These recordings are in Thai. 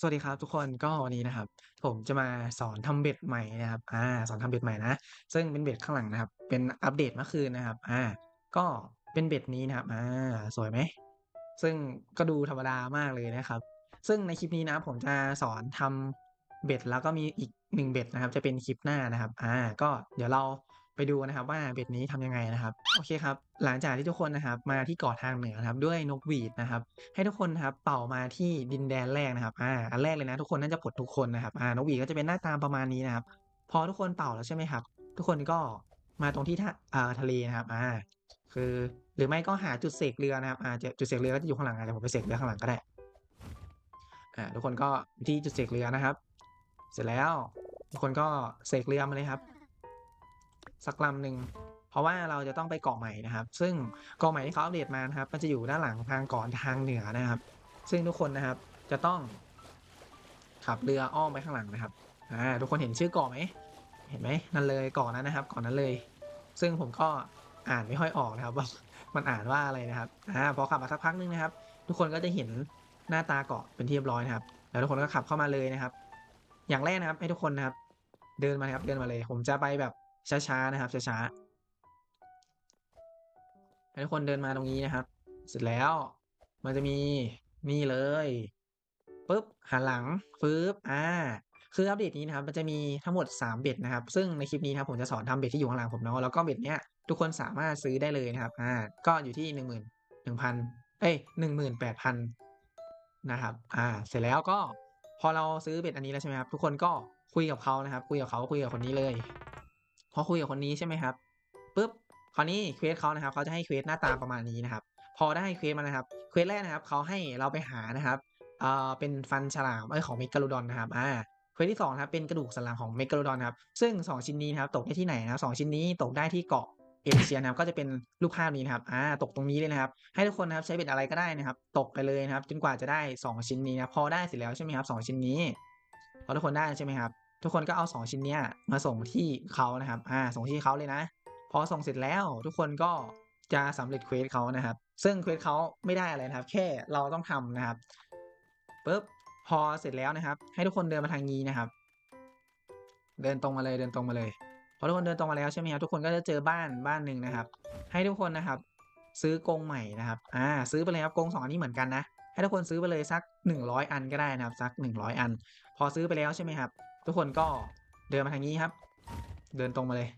สวัสดีครับทุกคน ก็วันนี้นะครับ ผมจะมาสอนทำเบ็ดใหม่นะครับ อ่า สอนทำเบ็ดใหม่นะ ซึ่งเป็นเบ็ดข้างหลังนะครับ เป็นอัปเดตเมื่อคืนนะครับ อ่า ก็เป็นเบ็ดนี้นะครับ อ่า สวยไหม ซึ่งก็ดูธรรมดามากเลยนะครับ ซึ่งในคลิปนี้นะผมจะสอนทำเบ็ดแล้วก็มีอีกหนึ่งเบ็ดนะครับ จะเป็นคลิปหน้านะครับ อ่า ก็เดี๋ยวเรา ไปดูนะครับว่าเบ็ดนี้ทำยังไงนะครับ โอเคครับ หลังจากที่ทุกคนนะครับมาที่เกาะทางเหนือนะครับ ด้วยนกหวีดนะครับ ให้ทุกคนนะครับเป่ามาที่ดินแดนแรกนะครับอ่าอันแรกเลยนะ ทุกคนน่าจะปลดทุกคนนะครับอานกหวีดก็จะเป็นหน้าตาประมาณนี้นะครับ พอทุกคนเป่าแล้วใช่ไหมครับ ทุกคนก็มาตรงที่ท่าอ่าทะเลนะครับอ่าคือหรือไม่ก็หาจุดเสกเรือนะครับอาจะจุดเสกเรือก็จะอยู่ข้างหลังอะเดี๋ยวผมไปเสกเรือข้างหลังก็ได้อ่าทุกคนก็ที่จุดเสกเรือนะครับ เสร็จแล้วทุกคนก็เสกเรือมาเลยครับ สักลำหนึ่งเพราะว่าเราจะต้องไปเกาะใหม่นะครับ ซึ่งเกาะใหม่ที่เขาอัปเดตมานะครับ มันจะอยู่ด้านหลังทางเกาะทางเหนือนะครับ ซึ่งทุกคนนะครับจะต้องขับเรืออ้อมไปข้างหลังนะครับอ่าทุกคนเห็นชื่อเกาะไหมเห็นไหมนั่นเลยเกาะนั้นนะครับเกาะนั้นเลย ซึ่งผมก็อ่านไม่ค่อยออกนะครับว่ามันอ่านว่าอะไรนะครับอ่าพอขับมาสักพักนึงนะครับ ทุกคนก็จะเห็นหน้าตาเกาะเป็นที่เรียบร้อยนะครับ แล้วทุกคนก็ขับเข้ามาเลยนะครับ อย่างแรกนะครับ ให้ทุกคนนะครับ เดินมาครับเดินมาเลย ผมจะไปแบบ ช้าๆนะครับช้าๆให้ทุกคนเดินมาตรงนี้นะครับ เสร็จแล้ว มันจะมีนี่เลยปุ๊บหันหลังฟืบอ่าคืออัปเดตนี้นะครับ มันจะมีทั้งหมด 3 เบ็ดนะครับ ซึ่งในคลิปนี้นะครับผมจะสอนทำเบ็ดที่อยู่ข้างหลังผมเนาะแล้วก็เบ็ดเนี้ยทุกคนสามารถซื้อได้เลยนะครับอ่าก็อยู่ที่หนึ่งหมื่นหนึ่งพันเอ้ยหนึ่งหมื่นแปดพันนะครับ อ่า เสร็จแล้วก็พอเราซื้อเบ็ดอันนี้แล้วใช่ไหมครับ ทุกคนก็คุยกับเขานะครับ คุยกับเขาคุยกับคนนี้เลย พอคุยกับคนนี้ใช่ไหมครับปุ๊บคราวนี้เควสเขานะครับเขาจะให้เควสหน้าตาประมาณนี้นะครับ พอได้เควสมานะครับเควสแรกนะครับเขาให้เราไปหานะครับเอ่อเป็นฟันฉลามเอ้ยของเมกาโลดอนนะครับอ่าเควสที่สองนะครับเป็นกระดูกสันหลังของเมกาโลดอนครับซึ่งสองชิ้นนี้นะครับตกได้ที่ไหนนะครับสองชิ้นนี้ตกได้ที่เกาะเอเชียนะครับก็จะเป็นรูปภาพนี้นะครับอ่าตกตรงนี้เลยนะครับ ให้ทุกคนนะครับใช้เบ็ดอะไรก็ได้นะครับ ตกไปเลยนะครับ จนกว่าจะได้สองชิ้นนี้นะพอได้เสร็จแล้วใช่ไหมครับสองชิ้นนี้พอทุกคนได้ใช่ไหมครับ ทุกคนก็เอา 2 ชิ้นเนี้ยมาส่งที่เขานะครับอ่าส่งที่เขาเลยนะ พอส่งเสร็จแล้วทุกคนก็จะสำเร็จเควสเขานะครับ ซึ่งเควสเขาไม่ได้อะไรนะครับ แค่เราต้องทำนะครับปุ๊บพอเสร็จแล้วนะครับ ให้ทุกคนเดินมาทางนี้นะครับ เดินตรงมาเลยเดินตรงมาเลยพอทุกคนเดินตรงมาแล้วใช่ไหมครับทุกคนก็จะเจอบ้านบ้านหนึ่งนะครับ ให้ทุกคนนะครับ ซื้อกงใหม่นะครับอ่าซื้อไปเลยครับกงสองอันนี้เหมือนกันนะให้ทุกคนซื้อไปเลยสัก 100 อันก็ได้นะครับ สัก 100 อัน พอซื้อไปแล้วใช่ไหมครับ ทุกคนก็เดินมาทางนี้ครับ เดินตรงมาเลย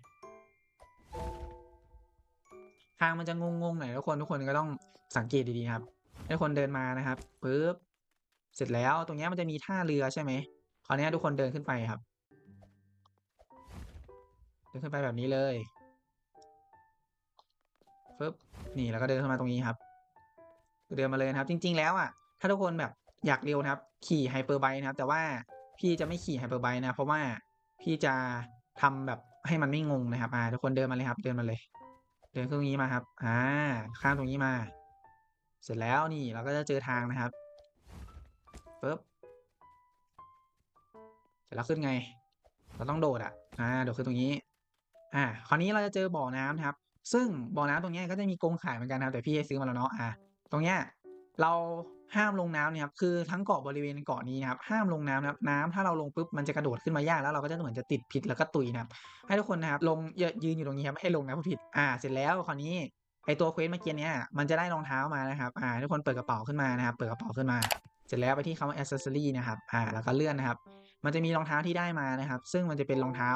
ทางมันจะงงๆหน่อยทุกคนทุกคนก็ต้องสังเกตดีๆครับให้ทุกคนเดินมานะครับปึ๊บเสร็จแล้วตรงนี้มันจะมีท่าเรือใช่ไหมคราวนี้ทุกคนเดินขึ้นไปครับ เดินขึ้นไปแบบนี้เลยปึ๊บนี่แล้วก็เดินเข้ามาตรงนี้ครับ เดินมาเลยนะครับ จริง ๆ แล้วอะ ถ้าทุกคนแบบอยากเร็วนะครับ ขี่ไฮเปอร์ไบค์นะครับ แต่ว่า พี่จะไม่ขี่ไฮเปอร์ไบค์นะ เพราะว่าพี่จะทำแบบให้มันไม่งงนะครับ อ่า ทุกคนเดินมาเลยครับ เดินมาเลย เดินตรงนี้มาครับ อ่า ข้ามตรงนี้มา เสร็จแล้วนี่เราก็จะเจอทางนะครับปึ๊บเสร็จแล้วขึ้นไง เราต้องโดดอะ อ่า โดดขึ้นตรงนี้ อ่า คราวนี้เราจะเจอบ่อน้ำนะครับ ซึ่งบ่อน้ำตรงนี้ก็จะมีกรงขายเหมือนกันนะครับ แต่พี่ให้ซื้อมาแล้วเนาะ อ่า ตรงเนี้ยเรา ห้ามลงน้ำเนี่ยครับคือทั้งเกาะบริเวณเกาะนี้นะครับห้ามลงน้ำนะครับน้ำถ้าเราลงปุ๊บมันจะกระโดดขึ้นมายากแล้วเราก็จะเหมือนจะติดพิษแล้วก็ตุยนะครับให้ทุกคนนะครับลงยยืนอยู่ตรงนี้ครับให้ลงนะผิดอ่าเสร็จแล้วคราวนี้ไอตัวเควสเมื่อกี้เนี้ยมันจะได้รองเท้ามานะครับอ่าทุกคนเปิดกระเป๋าขึ้นมานะครับเปิดกระเป๋าขึ้นมา เสร็จแล้วไปที่คำว่า accessory นะครับอ่าแล้วก็เลื่อนนะครับ มันจะมีรองเท้าที่ได้มานะครับ ซึ่งมันจะเป็นรองเท้า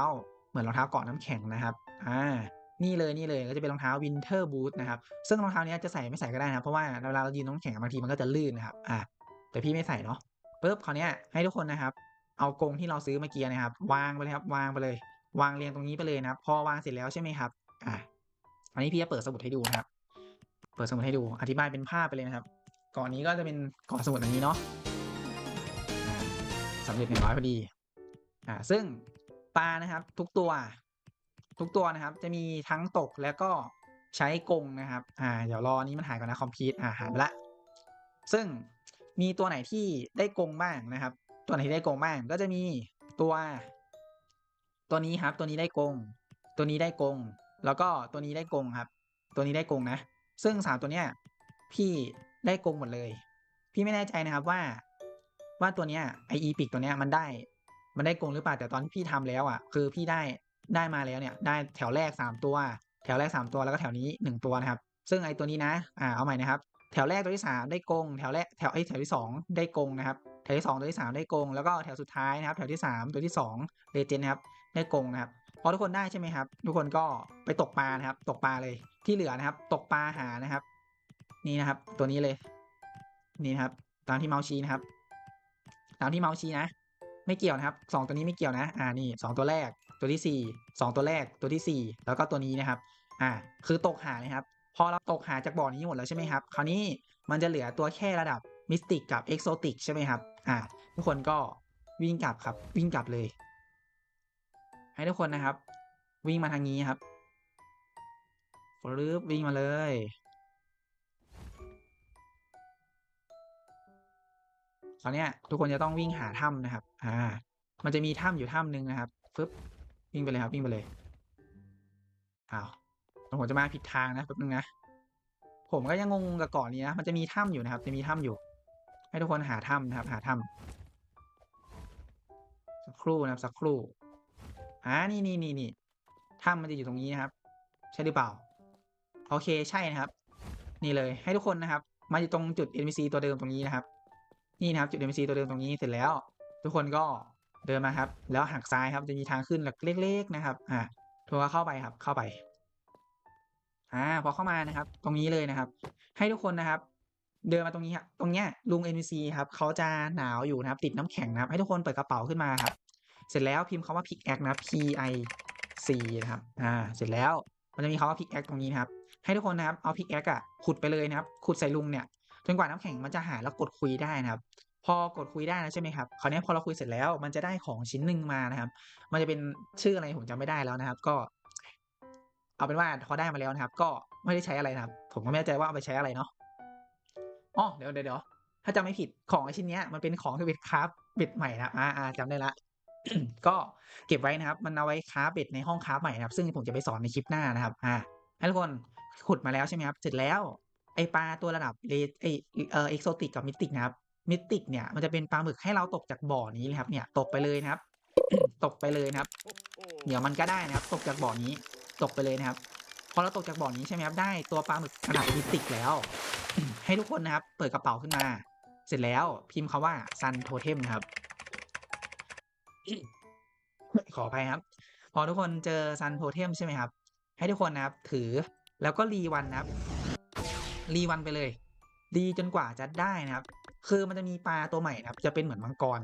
เหมือนรองเท้าเกาะน้ำแข็งนะครับอ่า นี่เลยนี่เลยก็จะเป็นรองเท้า winter boot นะครับ ซึ่งรองเท้านี้จะใส่ไม่ใส่ก็ได้นะเพราะว่าเวลาเรายืนน้ำแข็งบางทีมันก็จะลื่นนะครับอ่าแต่พี่ไม่ใส่เนาะปุ๊บคราวนี้ให้ทุกคนนะครับ เอากรงที่เราซื้อเมื่อกี้นะครับ วางไปเลยครับวางไปเลย วางเรียงตรงนี้ไปเลยนะครับ พอวางเสร็จแล้วใช่ไหมครับอ่าอันนี้พี่จะเปิดสมุดให้ดูนะครับ เปิดสมุดให้ดูอธิบายเป็นภาพไปเลยนะครับก่อนนี้ก็จะเป็นก่อนสมุดอันนี้เนาะสำเร็จหนึ่งร้อยพอดีอ่าซึ่งปลานะครับ ทุกตัว ทุกตัวนะครับ จะมีทั้งตกแล้วก็ใช้กงนะครับ อ่า เดี๋ยวรอนี้มันหายก่อนนะคอมพิวต์อ่าหายไปละ ซึ่งมีตัวไหนที่ได้กงบ้างนะครับ ตัวไหนที่ได้กงบ้างก็จะมีตัว ตัวนี้ครับ ตัวนี้ได้กง ตัวนี้ได้กง แล้วก็ตัวนี้ได้กงครับ ตัวนี้ได้กงนะ ซึ่งสามตัวเนี้ยพี่ได้กงหมดเลย พี่ไม่แน่ใจนะครับว่าว่าตัวเนี้ยไออีพิกตัวเนี้ยมันได้ มันได้กงหรือเปล่าแต่ตอนที่พี่ทำแล้วอะ คือพี่ได้ ได้มาแล้วเนี่ย ได้แถวแรกสามตัว แถวแรกสามตัวแล้วก็แถวนี้หนึ่งตัวนะครับ ซึ่งไอตัวนี้นะ อ่าเอาใหม่นะครับ แถวแรกตัวที่สามได้กง แถวแรกแถวไอแถวที่สองได้กงนะครับ แถวที่สองตัวที่สามได้กง แล้วก็แถวสุดท้ายนะครับ แถวที่สามตัวที่สองเลเจนนะครับ ได้กงนะครับ พอทุกคนได้ใช่ไหมครับ ทุกคนก็ไปตกปลานะครับ ตกปลาเลย ที่เหลือนะครับ ตกปลาหานะครับ นี่นะครับ ตัวนี้เลย นี่นะครับ ตามที่เมาส์ชี้นะครับ ตามที่เมาส์ชี้นะ ไม่เกี่ยวนะครับสองตัวนี้ไม่เกี่ยวนะ อ่า นี่สองตัวแรก ตัวที่สี่สองตัวแรกตัวที่สี่แล้วก็ตัวนี้นะครับ อ่า คือตกหานะครับ พอเราตกหาจากบ่อนี้หมดแล้วใช่ไหมครับ คราวนี้มันจะเหลือตัวแค่ระดับมิสติกกับเอ็กโซติกใช่ไหมครับ อ่า ทุกคนก็วิ่งกลับครับ วิ่งกลับเลย ให้ทุกคนนะครับ วิ่งมาทางนี้ครับฟลึบวิ่งมาเลยคราวนี้ทุกคนจะต้องวิ่งหาถ้ำนะครับ อ่า มันจะมีถ้ำอยู่ถ้ำหนึ่งนะครับฟึบ วิ่งไปเลยครับวิ่งไปเลยอ้าวผมจะมาผิดทางนะแป๊บนึงนะผมก็ยังงงกับเกาะนี้นะมันจะมีถ้ำอยู่นะครับ จะมีถ้ำอยู่ ให้ทุกคนหาถ้ำนะครับ หาถ้ำสักครู่นะครับสักครู่อ่านี่นี่นี่นี่ถ้ำมันจะอยู่ตรงนี้นะครับ ใช่หรือเปล่า โอเคใช่นะครับ นี่เลยให้ทุกคนนะครับมาอยู่ตรงจุด NPC ตัวเดิมตรงนี้นะครับ นี่นะครับจุด NPC ตัวเดิมตรงนี้เสร็จแล้ว ทุกคนก็ เดินมาครับ แล้วหักซ้ายครับจะมีทางขึ้นหลักเล็ก ๆ นะครับ อ่าทัวร์เข้าไปครับ เข้าไป อ่า พอเข้ามานะครับ ตรงนี้เลยนะครับ ให้ทุกคนนะครับ เดินมาตรงนี้ครับตรงเนี้ยลุง NPC ครับเขาจะหนาวอยู่นะครับ ติดน้ำแข็งนะครับ ให้ทุกคนเปิดกระเป๋าขึ้นมาครับ เสร็จแล้วพิมพ์คำว่า pickaxe นะ P I C นะครับ อ่า เสร็จแล้วมันจะมีคำว่า pickaxe ตรงนี้นะครับ ให้ทุกคนนะครับเอา pickaxe อะขุดไปเลยนะครับ ขุดใส่ลุงเนี่ยจนกว่าน้ำแข็งมันจะหายแล้วกดคุยได้นะครับ พอกดคุยได้แล้วใช่ไหมครับคราวนี้พอเราคุยเสร็จแล้วมันจะได้ของชิ้นหนึ่งมานะครับ มันจะเป็นชื่ออะไรผมจำไม่ได้แล้วนะครับ ก็ เอาเป็นว่าพอได้มาแล้วนะครับ ก็ไม่ได้ใช้อะไรนะครับ ผมก็ไม่แน่ใจว่าเอาไปใช้อะไรเนาะอ๋อเดี๋ยวเดี๋ยวถ้าจำไม่ผิดของชิ้นเนี้ยมันเป็นของที่เป็นคราฟเบ็ดใหม่นะอ่าอ่าจำได้ละก็เก็บไว้นะครับ มันเอาไว้คราฟเบ็ดในห้องคราฟใหม่นะครับ ซึ่งผมจะไปสอนในคลิปหน้านะครับอ่าให้ทุกคนขุดมาแล้วใช่ไหมครับ เสร็จแล้วไอปลาตัวระดับเลไอเออเอ็กโซติกกับมิติกนะครับ มิติกเนี่ยมันจะเป็นปลาหมึกให้เราตกจากบ่อนี้เลยครับ เนี่ยตกไปเลยนะครับ ตกไปเลยนะครับ เดี๋ยวมันก็ได้นะครับ ตกจากบ่อนี้ ตกไปเลยนะครับพอเราตกจากบ่อนี้ใช่ไหมครับได้ตัวปลาหมึกระดับมิติกแล้ว ให้ทุกคนนะครับ เปิดกระเป๋าขึ้นมา เสร็จแล้วพิมพ์คาว่าซันโทเทมนะครับ ขออภัยครับ พอทุกคนเจอซันโทเทมใช่ไหมครับ ให้ทุกคนนะครับ ถือแล้วก็รีวันนะครับ รีวันไปเลย รีจนกว่าจะได้นะครับ คือมันจะมีปลาตัวใหม่นะครับ จะเป็นเหมือนมังกร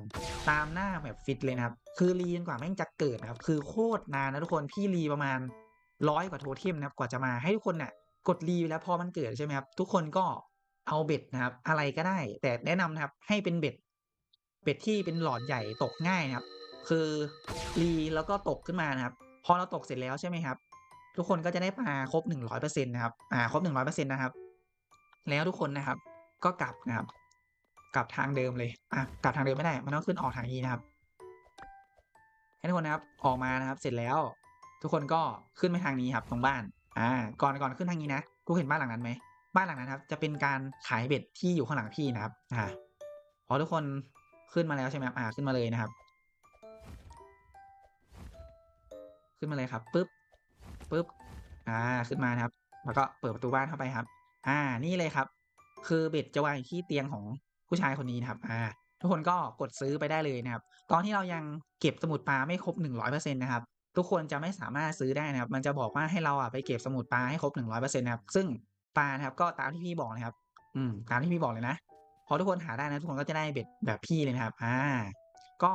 ตามหน้าแบบฟิตเลยนะครับ คือรีจนกว่าแม่งจะเกิดนะครับ คือโคตรนานนะทุกคน พี่รีประมาณร้อยกว่าโทเทมนะครับ กว่าจะมาให้ทุกคนน่ะ กดรีไปแล้วพอมันเกิดใช่ไหมครับ ทุกคนก็เอาเบ็ดนะครับ อะไรก็ได้ แต่แนะนำนะครับ ให้เป็นเบ็ด เบ็ดที่เป็นหลอดใหญ่ตกง่ายนะครับ คือรีแล้วก็ตกขึ้นมานะครับ พอเราตกเสร็จแล้วใช่ไหมครับ ทุกคนก็จะได้ปลาครบหนึ่งร้อยเปอร์เซ็นต์นะครับ อ่า ครบหนึ่งร้อยเปอร์เซ็นต์นะครับ แล้วทุกคนนะครับ ก็กลับนะครับ กลับทางเดิมเลยอะกลับทางเดิมไม่ได้ มันต้องขึ้นออกทางนี้นะครับให้ทุกคนนะครับออกมานะครับ เสร็จแล้ว ทุกคนก็ขึ้นไปทางนี้ครับ ตรงบ้าน อ่า ก่อนก่อนขึ้นทางนี้นะกูเห็นบ้านหลังนั้นไหมบ้านหลังนั้นครับ จะเป็นการขายเบ็ดที่อยู่ข้างหลังพี่นะครับ อ่าพอทุกคนขึ้นมาแล้วใช่ไหมครับอ่าขึ้นมาเลยนะครับ ขึ้นมาเลยครับปึ๊บปึ๊บอ่าขึ้นมานะครับ แล้วก็เปิดประตูบ้านเข้าไปครับ อ่านี่เลยครับ คือเบ็ดจะวางอยู่ที่เตียงของ ผู้ชายคนนี้นะครับอ่าทุกคนก็กดซื้อไปได้เลยนะครับ ตอนที่เรายังเก็บสมุดปลาไม่ครบหนึ่งร้อยเปอร์เซ็นต์นะครับ ทุกคนจะไม่สามารถซื้อได้นะครับ มันจะบอกว่าให้เราอะไปเก็บสมุดปลาให้ครบหนึ่งร้อยเปอร์เซ็นต์นะครับ ซึ่งปลานะครับก็ตามที่พี่บอกนะครับ อืม ตามที่พี่บอกเลยนะ พอทุกคนหาได้นะทุกคนก็จะได้เบ็ดแบบพี่เลยนะครับ อ่า ก็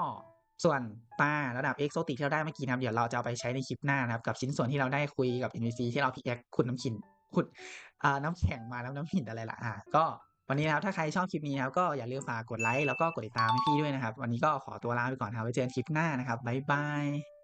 ส่วนปลาระดับเอ็กโซติกที่เราได้เมื่อกี้นะครับ เดี๋ยวเราจะเอาไปใช้ในคลิปหน้านะครับ กับชิ้นส่วนที่เราได้คุยกับ NPC ที่เราพิกแอคขุดน้ำขินขุดอ่าน้ำแข็งมาแล้วน้ำหินอะไรล่ะ อ่า ก็ วันนี้นะครับถ้าใครชอบคลิปนี้ครับก็อย่าลืมฝากกดไลค์แล้วก็กดติดตามให้พี่ด้วยนะครับ วันนี้ก็ขอตัวลาไปก่อนครับไว้เจอกันคลิปหน้านะครับบ๊ายบาย